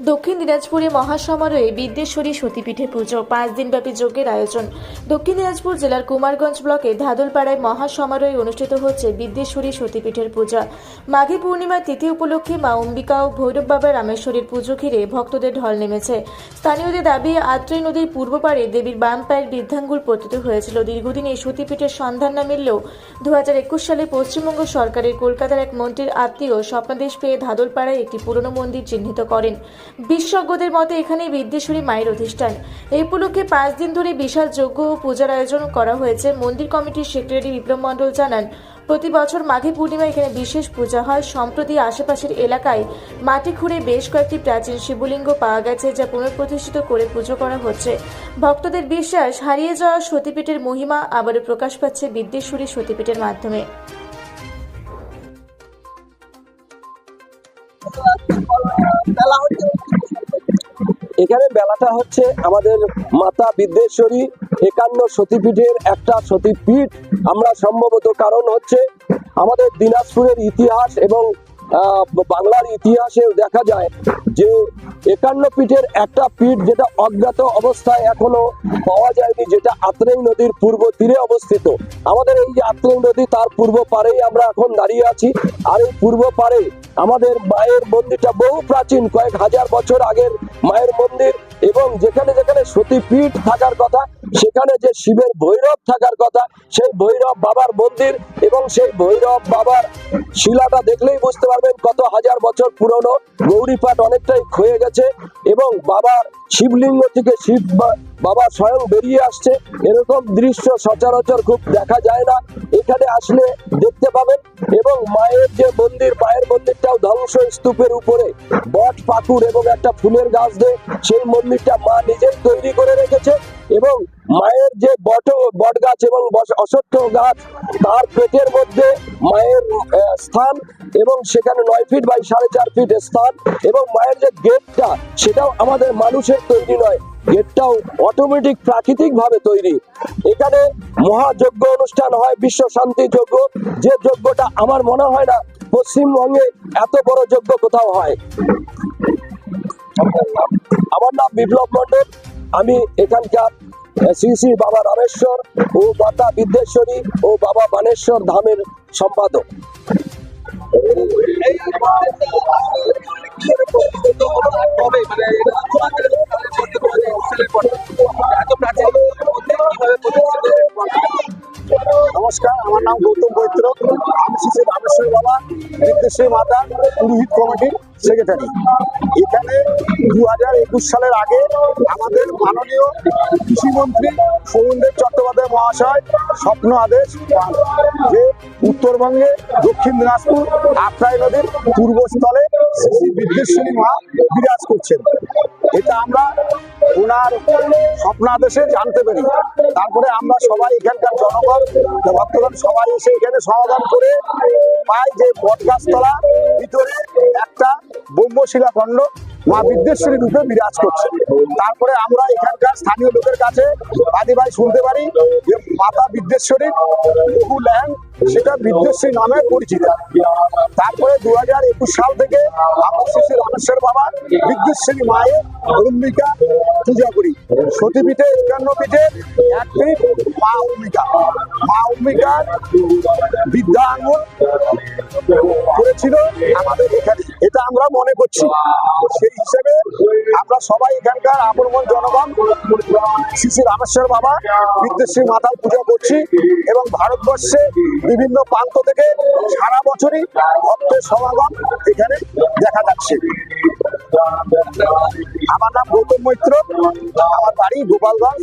দক্ষিণ দিনাজপুরে মহাসমারোহে বিদ্যেশ্বরী সতীপীঠে পুজো, পাঁচ দিনব্যাপী যজ্ঞের আয়োজন। দক্ষিণ দিনাজপুর জেলার কুমারগঞ্জ ব্লকে ধাদলপাড়ায় মহাসমারোহে অনুষ্ঠিত হচ্ছে বিদ্যেশ্বরী সতীপীঠের পূজা। মাঘী পূর্ণিমার তিথি উপলক্ষে মা অম্বিকা ও ভৈরব বাবা রামেশ্বরীর পুজো ঘিরে ভক্তদের ঢল নেমেছে। স্থানীয়দের দাবি আত্রেয় নদীর পূর্ব পাড়ে দেবীর বাম পায়ের বৃদ্ধাঙ্গুল পতিত হয়েছিল। দীর্ঘদিন এই সতীপীঠের সন্ধান না মিললেও দু হাজার একুশ সালে পশ্চিমবঙ্গ সরকারের কলকাতার এক মন্ত্রীর আত্মীয় স্বপ্নাদেশ পেয়ে ধাদলপাড়ায় একটি পুরনো মন্দির চিহ্নিত করেন। বিশেষজ্ঞদের মতে এখানে বিদ্যেশ্বরী মায়ের অধিষ্ঠান। এই উপলক্ষে পাঁচ দিন ধরে বিশাল যজ্ঞ ও পূজার আয়োজন করা হয়েছে। মন্দির কমিটির সেক্রেটারি বিপ্লব মণ্ডল জানান, প্রতি বছর মাঘী পূর্ণিমা এখানে বিশেষ পূজা হয়। সম্প্রতি আশেপাশের এলাকায় মাটি খুঁড়ে বেশ কয়েকটি প্রাচীন শিবলিঙ্গ পাওয়া গেছে, যা পুনঃপ্রতিষ্ঠিত করে পুজো করা হচ্ছে। ভক্তদের বিশ্বাস, হারিয়ে যাওয়া সতীপীঠের মহিমা আবারও প্রকাশ পাচ্ছে বিদ্যেশ্বরী সতীপীঠের মাধ্যমে। এখানে মেলাটা হচ্ছে আমাদের মাতা বিদ্যেশ্বরী একান্ন সতীপীঠের একটা সতীপীঠ। আমরা সম্ভবত কারণ হচ্ছে আমাদের দিনাজপুরের ইতিহাস এবং বাংলার ইতিহাসে দেখা যায় যে একান্ন পীঠের একটা পীঠ যেটা অজ্ঞাত অবস্থায় এখনও পাওয়া যায়নি, যেটা আত্রেই নদীর পূর্ব তীরে অবস্থিত। আমাদের এই যে আত্রেই নদী, তার পূর্ব পারেই আমরা এখন দাঁড়িয়ে আছি। আর এই পূর্ব পারে আমাদের মায়ের মন্দিরটা বহু প্রাচীন, কয়েক হাজার বছর আগের মায়ের মন্দির এবং যেখানে যেখানে সতীপীঠ থাকার কথা, সেখানে যে শিবের ভৈরব থাকার কথা, সেই ভৈরব বাবার মন্দির এবং সেই ভৈরব বাবার শিলাটা দেখলেই বুঝতে পারবেন কত হাজার বছর পুরনো, গৌরীপাঠ অনেকটাই ক্ষয়ে গেছে এবং বাবার শিবলিঙ্গ থেকে শিব বাবা স্বয়ং বেরিয়ে আসছে। এরকম দৃশ্য সচরাচর খুব দেখা যায় না। এখানে আসলে দেখতে পাবেন এবং মায়ের যে মন্দির, মায়ের মন্দিরটাও ধ্বংস স্তূপের উপরে। বট পাকুর এবং একটা ফুলের গাছ দিয়ে সেই মন্দিরটা মা নিজের তৈরি করে রেখেছে। গাছ এবং অশ্বত্থ গাছ তার পেটের মধ্যে মায়ের স্থান এবং সেখানে নয় ফিট বাই সাড়ে চার ফিট স্থান এবং মায়ের যে গেটটা সেটাও আমাদের মানুষের তৈরি নয়। গেটটাও অটোমেটিক প্রাকৃতিক ভাবে তৈরি। এখানে মহাযজ্ঞ অনুষ্ঠান হয়, বিশ্ব শান্তি যজ্ঞ। যে যজ্ঞটা আমার মনে হয় না পশ্চিমবঙ্গে এত বড় যজ্ঞ কোথাও হয়। আমার নাম বিপ্লব মন্ডল আমি এখানকার শ্রী শ্রী বাবা রামেশ্বর ও মাতা বিদ্যেশ্বরী ও বাবা বানেশ্বর ধামের সম্পাদক। নমস্কার, আমার নাম গৌতম বৈত্র আমি শ্রী রামেশ্বর বাবা, বিদ্যেশ্বরী মাতা, পুরোহিত কমিটির সেক্রেটারি। এখানে দু হাজার একুশ সালের আগে আমাদের মাননীয় কৃষিমন্ত্রী সৌমেন্দ্র চট্টোপাধ্যায় মহাশয় স্বপ্ন আদেশ যে উত্তরবঙ্গে দক্ষিণ দিনাজপুর, আত্রাই নদীর পূর্বস্থলে শ্রী বিদ্যেশ্বরী মা বিরাজ করছেন। এটা আমরা ওনার স্বপ্নাদেশে জানতে পারি। তারপরে আমরা সবাই এখানকার জনগণ, ভক্তগণ সবাই এসে এখানে সমাধান করে পাই যে বটগাছতলা ভিতরে একটা ব্রহ্মশিলা খণ্ড মা বিদ্যেশ্বরী রূপে বিরাজ করছে। তারপরে আমরা এখানকার স্থানীয় লোকের কাছে, আদি ভাই, শুনতে পারি যে মাতা বিদ্যেশ্বরীর বহু ল্যান্ড সেটা বিদ্যেশ্বরী নামে পরিচিত। তারপরে দু হাজার একুশ সাল থেকে আমরা শ্রী রামেশ্বর বাবা বিদ্যুৎশ্রী মায়ের অম্বিকা পূজা করি। সতীপীঠে একান্ন পীঠে এক পীঠ মা অম্বিকা। মা অম্বিকার বিদ্যা আঙুল করেছিল আমাদের এখানে। এটা আমরা মনে করছি। সেই হিসেবে আমরা সবাই এখানকার আপন জনগণ শ্রী রামেশ্বর বাবা বিদ্যুৎশ্রী মাতার পূজা করছি এবং ভারতবর্ষে বিভিন্ন প্রান্ত থেকে সারা বছরই ভক্তের সমাগম এখানে দেখা যাচ্ছে। আমার নাম গৌতম মৈত্র, আমার বাড়ি গোপালগঞ্জ